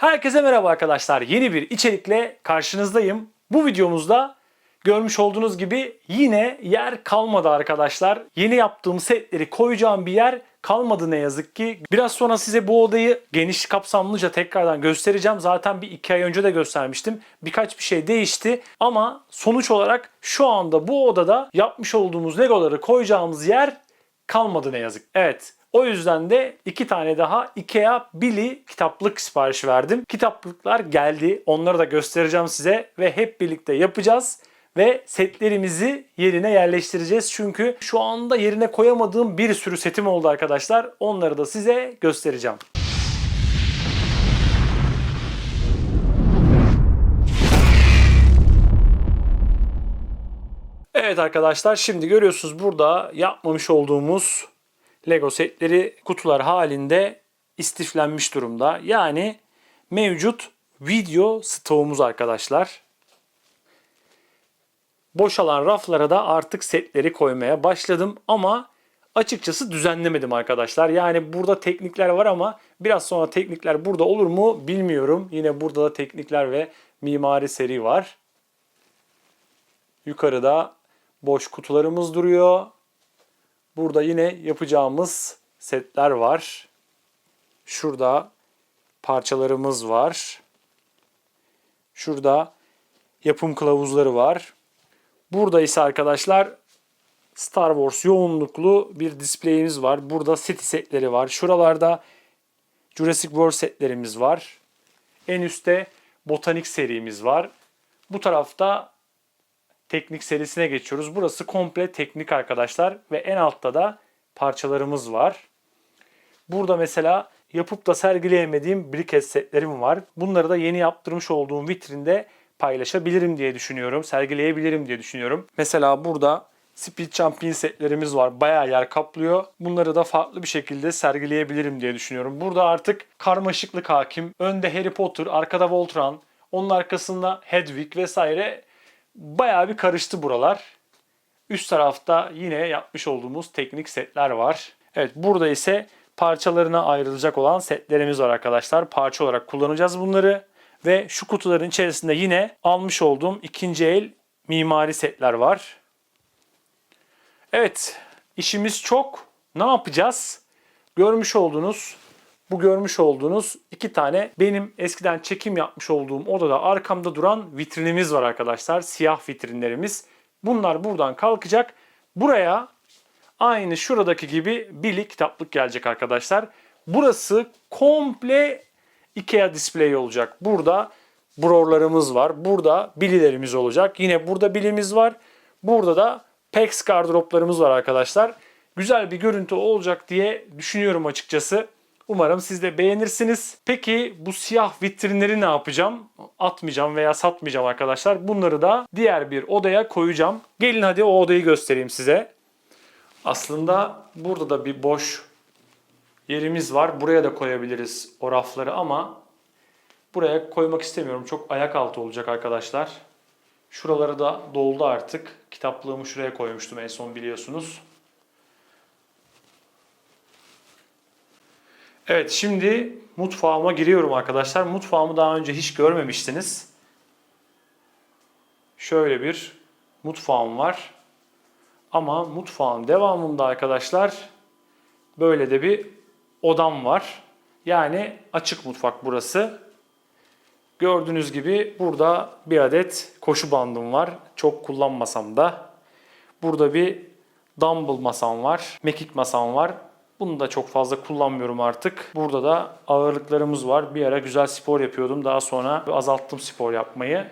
Herkese merhaba arkadaşlar. Yeni bir içerikle karşınızdayım. Bu videomuzda görmüş olduğunuz gibi yine yer kalmadı arkadaşlar. Yeni yaptığım setleri koyacağım bir yer kalmadı ne yazık ki. Biraz sonra size bu odayı geniş kapsamlıca tekrardan göstereceğim. Zaten bir iki ay önce de göstermiştim. Birkaç bir şey değişti ama sonuç olarak şu anda bu odada yapmış olduğumuz legoları koyacağımız yer kalmadı ne yazık. Evet o yüzden de iki tane daha IKEA Billy kitaplık siparişi verdim. Kitaplıklar geldi. Onları da göstereceğim size ve hep birlikte yapacağız ve setlerimizi yerine yerleştireceğiz. Çünkü şu anda yerine koyamadığım bir sürü setim oldu arkadaşlar. Onları da size göstereceğim. Evet arkadaşlar şimdi görüyorsunuz burada yapmamış olduğumuz Lego setleri kutular halinde istiflenmiş durumda. Yani mevcut video stoğumuz arkadaşlar. Boşalan raflara da artık setleri koymaya başladım ama açıkçası düzenlemedim arkadaşlar. Yani burada teknikler var ama biraz sonra teknikler burada olur mu bilmiyorum. Yine burada da teknikler ve mimari seri var. Yukarıda boş kutularımız duruyor. Burada yine yapacağımız setler var. Şurada parçalarımız var. Şurada yapım kılavuzları var. Burada ise arkadaşlar Star Wars yoğunluklu bir display'imiz var. Burada city setleri var. Şuralarda Jurassic World setlerimiz var. En üstte botanik serimiz var. Bu tarafta teknik serisine geçiyoruz. Burası komple teknik arkadaşlar ve en altta da parçalarımız var. Burada mesela yapıp da sergileyemediğim briket setlerim var. Bunları da yeni yaptırmış olduğum vitrinde paylaşabilirim diye düşünüyorum. Sergileyebilirim diye düşünüyorum. Mesela burada Speed Champion setlerimiz var. Bayağı yer kaplıyor. Bunları da farklı bir şekilde sergileyebilirim diye düşünüyorum. Burada artık karmaşıklık hakim. Önde Harry Potter, arkada Voltron, onun arkasında Hedwig vesaire bayağı bir karıştı buralar. Üst tarafta yine yapmış olduğumuz teknik setler var. Evet burada ise parçalarına ayrılacak olan setlerimiz var arkadaşlar. Parça olarak kullanacağız bunları. Ve şu kutuların içerisinde yine almış olduğum ikinci el mimari setler var. Evet işimiz çok. Ne yapacağız? Görmüş olduğunuz bu görmüş olduğunuz iki tane benim eskiden çekim yapmış olduğum odada arkamda duran vitrinimiz var arkadaşlar. Siyah vitrinlerimiz. Bunlar buradan kalkacak. Buraya aynı şuradaki gibi Billy kitaplık gelecek arkadaşlar. Burası komple IKEA display olacak. Burada brorlarımız var. Burada Billy'lerimiz olacak. Yine burada Billy'miz var. Burada da PEX gardıroplarımız var arkadaşlar. Güzel bir görüntü olacak diye düşünüyorum açıkçası. Umarım siz de beğenirsiniz. Peki bu siyah vitrinleri ne yapacağım? Atmayacağım veya satmayacağım arkadaşlar. Bunları da diğer bir odaya koyacağım. Gelin hadi o odayı göstereyim size. Aslında burada da bir boş yerimiz var. Buraya da koyabiliriz o rafları ama buraya koymak istemiyorum. Çok ayak altı olacak arkadaşlar. Şuraları da doldu artık. Kitaplığımı şuraya koymuştum en son biliyorsunuz. Evet şimdi mutfağıma giriyorum arkadaşlar. Mutfağımı daha önce hiç görmemiştiniz. Şöyle bir mutfağım var. Ama mutfağın devamında arkadaşlar böyle de bir odam var. Yani açık mutfak burası. Gördüğünüz gibi burada bir adet koşu bandım var. Çok kullanmasam da. Burada bir dumbbell masam var. Mekik masam var. Bunu da çok fazla kullanmıyorum artık. Burada da ağırlıklarımız var. Bir ara güzel spor yapıyordum. Daha sonra azalttım spor yapmayı.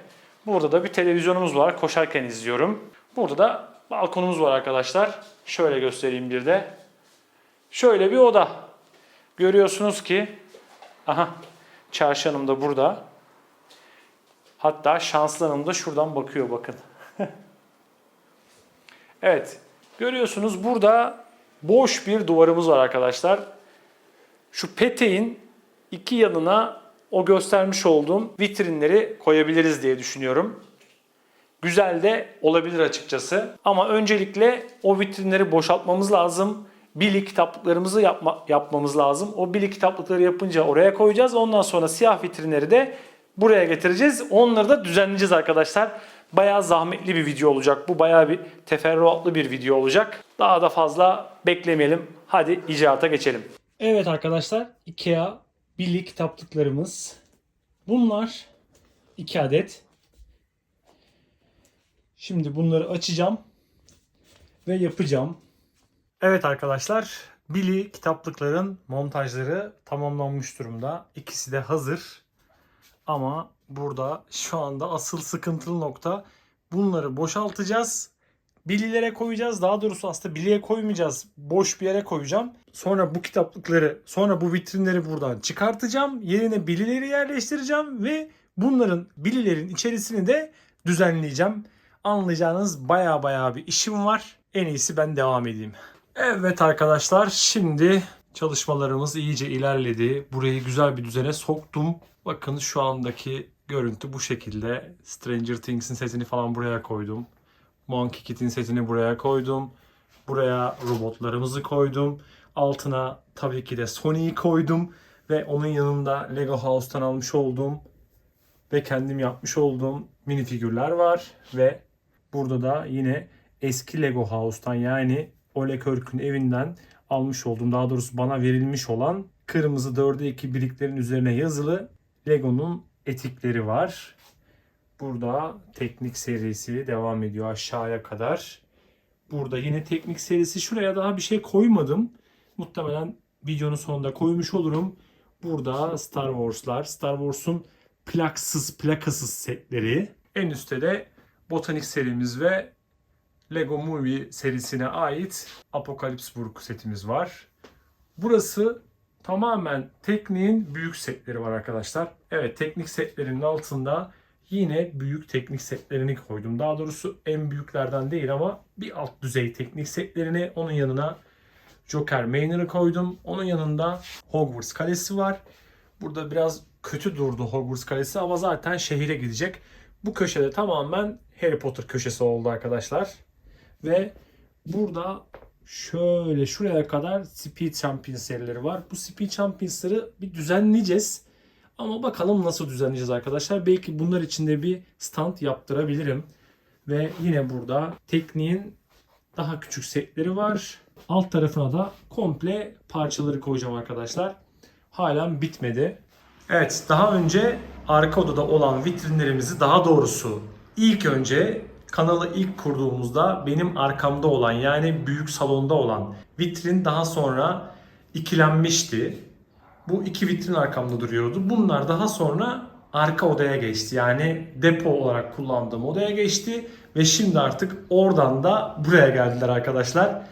Burada da bir televizyonumuz var. Koşarken izliyorum. Burada da balkonumuz var arkadaşlar. Şöyle göstereyim bir de. Şöyle bir oda. Görüyorsunuz ki aha çarşanım da burada. Hatta şanslı hanım da şuradan bakıyor bakın. evet. Görüyorsunuz burada boş bir duvarımız var arkadaşlar. Şu peteğin iki yanına o göstermiş olduğum vitrinleri koyabiliriz diye düşünüyorum. Güzel de olabilir açıkçası. Ama öncelikle o vitrinleri boşaltmamız lazım. Billy kitaplıklarımızı yapma, yapmamız lazım. O Billy kitaplıkları yapınca oraya koyacağız. Ondan sonra siyah vitrinleri de buraya getireceğiz. Onları da düzenleyeceğiz arkadaşlar. Bayağı zahmetli bir video olacak. Bu bayağı bir teferruatlı bir video olacak. Daha da fazla beklemeyelim. Hadi icraata geçelim. Evet arkadaşlar IKEA Billy kitaplıklarımız. Bunlar 2 adet. Şimdi bunları açacağım ve yapacağım. Evet arkadaşlar, Billy kitaplıkların montajları tamamlanmış durumda. İkisi de hazır. Ama burada şu anda asıl sıkıntılı nokta bunları boşaltacağız. Billy'lere koyacağız. Daha doğrusu aslında Billy'e koymayacağız. Boş bir yere koyacağım. Sonra bu kitaplıkları, sonra bu vitrinleri buradan çıkartacağım. Yerine Billy'leri yerleştireceğim ve bunların Billy'lerin içerisini de düzenleyeceğim. Anlayacağınız baya baya bir işim var. En iyisi ben devam edeyim. Evet arkadaşlar şimdi çalışmalarımız iyice ilerledi. Burayı güzel bir düzene soktum. Bakın şu andaki görüntü bu şekilde. Stranger Things'in setini falan buraya koydum. Monkey Kit'in setini buraya koydum. Buraya robotlarımızı koydum. Altına tabii ki de Sony'yi koydum. Ve onun yanında Lego House'tan almış olduğum ve kendim yapmış olduğum minifigürler var. Ve burada da yine eski Lego House'tan yani Ole Körk'ün evinden almış olduğum daha doğrusu bana verilmiş olan kırmızı 4'e 2 biriklerin üzerine yazılı Lego'nun etikleri var. Burada teknik serisi devam ediyor aşağıya kadar. Burada yine teknik serisi şuraya daha bir şey koymadım. Muhtemelen videonun sonunda koymuş olurum. Burada Star Wars'lar, Star Wars'un plaksız, plakasız setleri. En üstte de Botanik serimiz ve Lego Movie serisine ait Apocalypse setimiz var. Burası tamamen tekniğin büyük setleri var arkadaşlar. Evet teknik setlerinin altında yine büyük teknik setlerini koydum. Daha doğrusu en büyüklerden değil ama bir alt düzey teknik setlerini onun yanına Joker Maynard'ı koydum. Onun yanında Hogwarts Kalesi var. Burada biraz kötü durdu Hogwarts Kalesi ama zaten şehire gidecek. Bu köşede tamamen Harry Potter köşesi oldu arkadaşlar. Ve burada şöyle şuraya kadar Speed Champions serileri var. Bu Speed Champions'ları bir düzenleyeceğiz. Ama bakalım nasıl düzenleyeceğiz arkadaşlar. Belki bunlar içinde bir stand yaptırabilirim. Ve yine burada tekniğin daha küçük setleri var. Alt tarafına da komple parçaları koyacağım arkadaşlar. Halen bitmedi. Evet daha önce arka odada olan vitrinlerimizi daha doğrusu ilk önce kanalı ilk kurduğumuzda benim arkamda olan yani büyük salonda olan vitrin daha sonra ikilenmişti. Bu iki vitrin arkamda duruyordu. Bunlar daha sonra arka odaya geçti. Yani depo olarak kullandığım odaya geçti. Ve şimdi artık oradan da buraya geldiler arkadaşlar.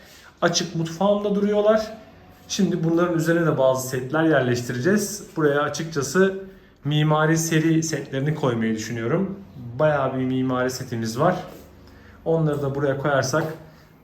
Açık mutfağımda duruyorlar. Şimdi bunların üzerine de bazı setler yerleştireceğiz. Buraya açıkçası mimari seri setlerini koymayı düşünüyorum. Bayağı bir mimari setimiz var. Onları da buraya koyarsak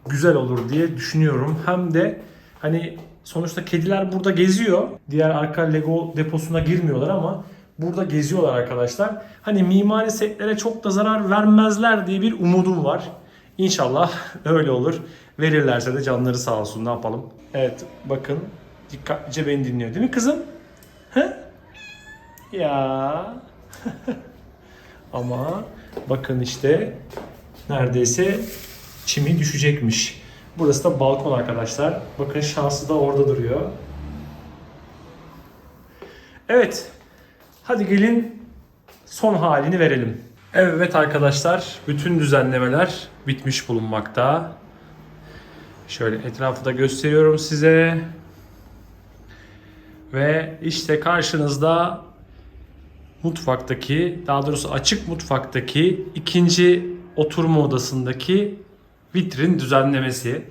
güzel olur diye düşünüyorum. Hem de hani sonuçta kediler burada geziyor. Diğer arka Lego deposuna girmiyorlar ama burada geziyorlar arkadaşlar. Hani mimari setlere çok da zarar vermezler diye bir umudum var. İnşallah öyle olur. Verirlerse de canları sağ olsun ne yapalım. Evet bakın dikkatlice beni dinliyor değil mi kızım? He? Ya. Ama bakın işte neredeyse çimi düşecekmiş. Burası da balkon arkadaşlar. Bakın şansı da orada duruyor. Evet. Hadi gelin son halini verelim. Evet arkadaşlar bütün düzenlemeler bitmiş bulunmakta. Şöyle etrafı da gösteriyorum size. Ve işte karşınızda mutfaktaki, daha doğrusu açık mutfaktaki ikinci oturma odasındaki vitrin düzenlemesi.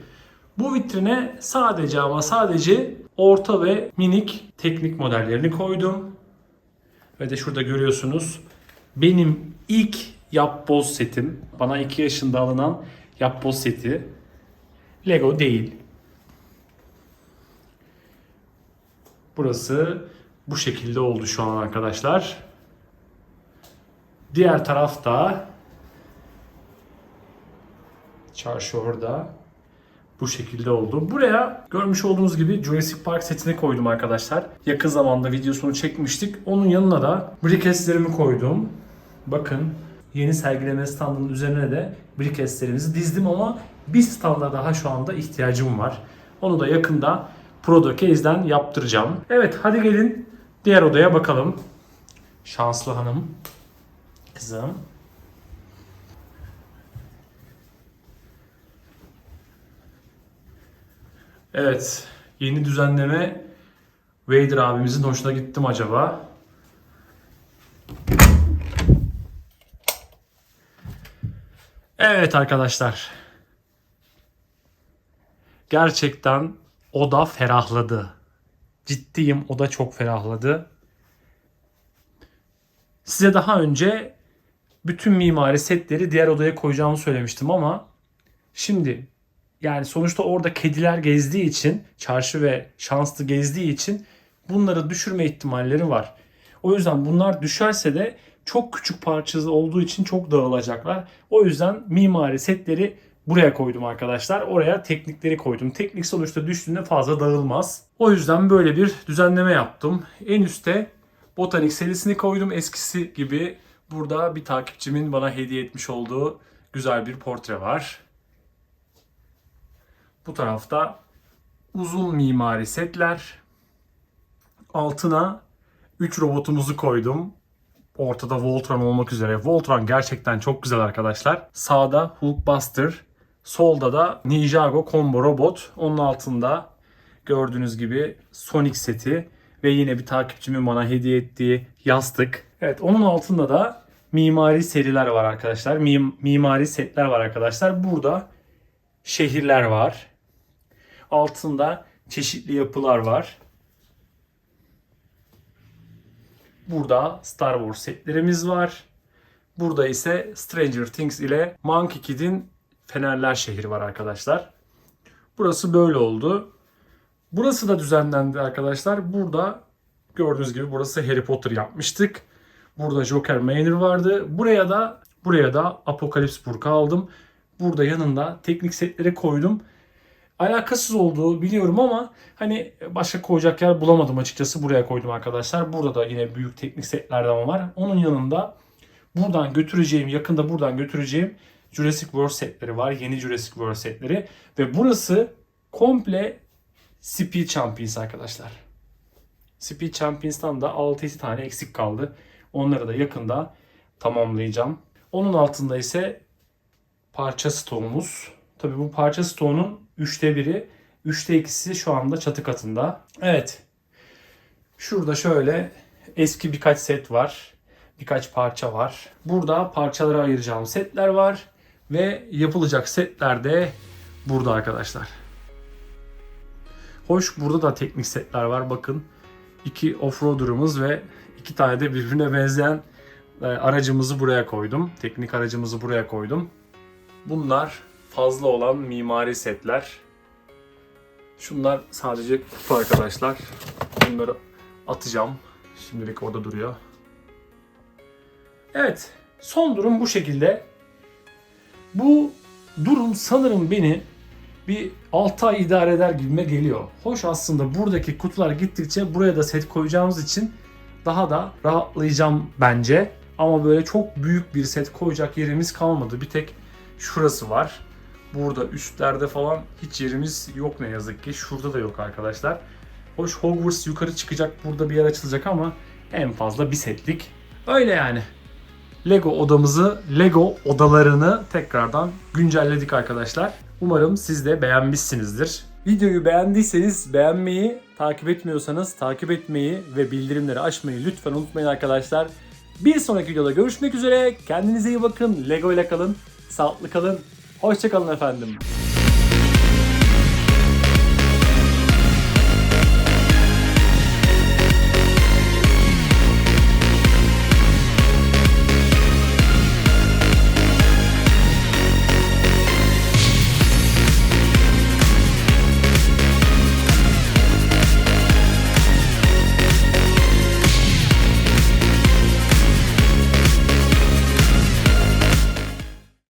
Bu vitrine sadece ama sadece orta ve minik teknik modellerini koydum. Ve de şurada görüyorsunuz benim ilk yapboz setim. Bana 2 yaşında alınan yapboz seti. Lego değil. Burası bu şekilde oldu şu an arkadaşlar. Diğer tarafta çarşı orada. bu şekilde oldu. Buraya görmüş olduğunuz gibi Jurassic Park setini koydum arkadaşlar. Yakın zamanda videosunu çekmiştik. Onun yanına da briquetlerimi koydum. Bakın yeni sergileme standının üzerine de briquetlerimizi dizdim ama bir standa daha şu anda ihtiyacım var. Onu da yakında Prodo Case'den yaptıracağım. Evet hadi gelin diğer odaya bakalım. Şanslı hanım. Kızım. Evet. Yeni düzenleme Vader abimizin hoşuna gitti mi acaba? Evet arkadaşlar. Gerçekten oda ferahladı. Ciddiyim oda çok ferahladı. Size daha önce bütün mimari setleri diğer odaya koyacağımı söylemiştim ama şimdi yani sonuçta orada kediler gezdiği için, çarşı ve şanslı gezdiği için bunları düşürme ihtimalleri var. O yüzden bunlar düşerse de çok küçük parçası olduğu için çok dağılacaklar. O yüzden mimari setleri buraya koydum arkadaşlar. Oraya teknikleri koydum. Teknik sonuçta düştüğünde fazla dağılmaz. O yüzden böyle bir düzenleme yaptım. En üstte botanik serisini koydum eskisi gibi. Burada bir takipçimin bana hediye etmiş olduğu güzel bir portre var. Bu tarafta uzun mimari setler. Altına 3 robotumuzu koydum. Ortada Voltron olmak üzere. Voltron gerçekten çok güzel arkadaşlar. Sağda Hulkbuster, solda da Ninjago Combo Robot. Onun altında gördüğünüz gibi Sonic seti ve yine bir takipçimin bana hediye ettiği yastık. Evet onun altında da mimari seriler var arkadaşlar. Mim- mimari setler var arkadaşlar. Burada şehirler var. Altında çeşitli yapılar var. Burada Star Wars setlerimiz var. Burada ise Stranger Things ile Monkey Kid'in Fenerler şehri var arkadaşlar. Burası böyle oldu. Burası da düzenlendi arkadaşlar. Burada gördüğünüz gibi burası Harry Potter yapmıştık. Burada Joker Manor vardı. Buraya da buraya da Apocalypse Burk'u aldım. Burada yanında teknik setleri koydum. Alakasız olduğu biliyorum ama hani başka koyacak yer bulamadım açıkçası. Buraya koydum arkadaşlar. Burada da yine büyük teknik setlerden var. Onun yanında buradan götüreceğim, yakında buradan götüreceğim Jurassic World setleri var. Yeni Jurassic World setleri. Ve burası komple Speed Champions arkadaşlar. Speed Champions'tan da 6 tane eksik kaldı. Onları da yakında tamamlayacağım. Onun altında ise parça stoğumuz. Tabii bu parça stoğunun 3'te 1'i, 3'te 2'si şu anda çatı katında. Evet. Şurada şöyle eski birkaç set var. Birkaç parça var. Burada parçalara ayıracağım setler var. Ve yapılacak setler de burada arkadaşlar. Hoş burada da teknik setler var. Bakın iki offroader'ımız ve iki tane de birbirine benzeyen e, aracımızı buraya koydum. Teknik aracımızı buraya koydum. Bunlar fazla olan mimari setler. Şunlar sadece kutu arkadaşlar. Bunları atacağım. Şimdilik orada duruyor. Evet. Son durum bu şekilde. Bu durum sanırım beni bir 6 ay idare eder gibime geliyor. Hoş aslında buradaki kutular gittikçe buraya da set koyacağımız için daha da rahatlayacağım bence. Ama böyle çok büyük bir set koyacak yerimiz kalmadı. Bir tek şurası var. Burada üstlerde falan hiç yerimiz yok ne yazık ki. Şurada da yok arkadaşlar. Hoş Hogwarts yukarı çıkacak. Burada bir yer açılacak ama en fazla bir setlik. Öyle yani. Lego odamızı, Lego odalarını tekrardan güncelledik arkadaşlar. Umarım siz de beğenmişsinizdir. Videoyu beğendiyseniz beğenmeyi, takip etmiyorsanız takip etmeyi ve bildirimleri açmayı lütfen unutmayın arkadaşlar. Bir sonraki videoda görüşmek üzere. Kendinize iyi bakın. Lego ile kalın. Sağlıklı kalın. Hoşçakalın efendim.